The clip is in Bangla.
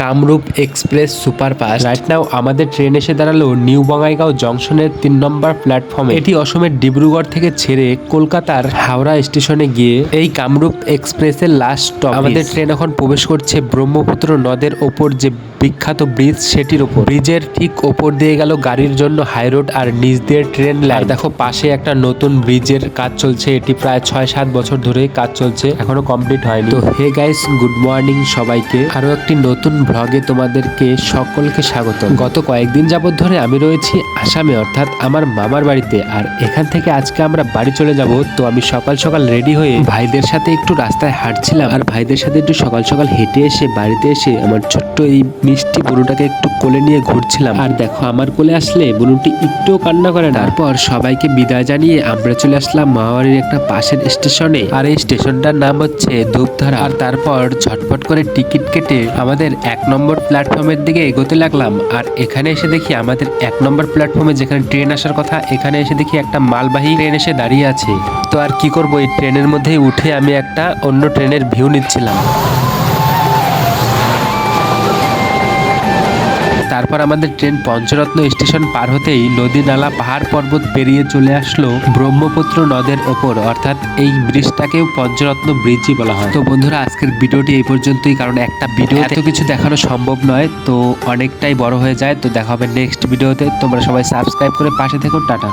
Kamrup express superfast. Right now আমাদের ট্রেন এসে দাঁড়াল নিউ বঙ্গাইগাঁও জংশনের তিন নম্বর প্ল্যাটফর্মে এটি অসমের ডিব্রুগড় থেকে ছেড়ে কলকাতার হাওড়া স্টেশনে গিয়ে এই কামরূপ এক্সপ্রেসের লাস্ট স্টপ আমাদের ট্রেন এখন প্রবেশ করছে ব্রহ্মপুত্র নদের ওপর যে বিখ্যাত ব্রিজ সেটির ওপর ব্রিজের ঠিক ওপর দিয়ে গেল গাড়ির জন্য হাই রোড আর নিচ দিয়ে ট্রেন লাইন দেখো, পাশে একটা নতুন ব্রিজের কাজ চলছে। এটি প্রায় ছয় সাত বছর ধরে কাজ চলছে, এখনও কমপ্লিট হয়নি। তো হে গাইস গুড মর্নিং সবাইকে। আরও একটি নতুন ব্লগে তোমাদেরকে সকলকে স্বাগত গত কয়েকদিন যাবত ধরে আমি রয়েছি আসামে, অর্থাৎ আমার মামার বাড়িতে। আর এখান থেকে আজকে আমরা বাড়ি চলে যাব। তো আমি সকাল সকাল রেডি হয়ে ভাইদের সাথে একটু রাস্তায় হাঁটছিলাম। আর ভাইদের সাথে একটু সকাল সকাল হেঁটে এসে, বাড়িতে এসে আমার ছোট্ট এই মিষ্টি বুনুটাকে একটু কোলে নিয়ে ঘুরছিলাম। আর দেখো, আমার কোলে আসলে বুনুটি একটুও কান্না করে তারপর সবাইকে বিদায় জানিয়ে আমরা চলে আসলাম মামাবাড়ির একটা পাশের স্টেশনে। আর এই স্টেশনটার নাম হচ্ছে ধূপধারা। আর তারপর ঝটপট করে টিকিট কেটে আমাদের এক নম্বর প্ল্যাটফর্মের দিকে এগোতে লাগলাম। আর এখানে এসে দেখি আমাদের এক নম্বর প্ল্যাটফর্মে যেখানে ট্রেন আসার কথা, এখানে এসে দেখি একটা মালবাহী ট্রেন এসে দাঁড়িয়ে আছে। তো আর কি করব, এই ট্রেনের মধ্যেই উঠে আমি একটা অন্য ট্রেনের ভিউ নিচ্ছিলাম। তারপর আমাদের ট্রেন পঞ্চরত্ন স্টেশন পার হতেই নদী নালা পাহাড় পর্বত পেরিয়ে চলে আসলো ব্রহ্মপুত্র নদের ওপর। অর্থাৎ এই ব্রিজটাকেও পঞ্চরত্ন ব্রিজই বলা হয়। তো বন্ধুরা আজকের ভিডিওটি এই পর্যন্তই কারণ একটা ভিডিও এত কিছু দেখানো সম্ভব নয় তো অনেকটাই বড় হয়ে যায়। তো দেখা হবে নেক্সট ভিডিওতে। তোমরা সবাই সাবস্ক্রাইব করে পাশে থেকো। টাটা।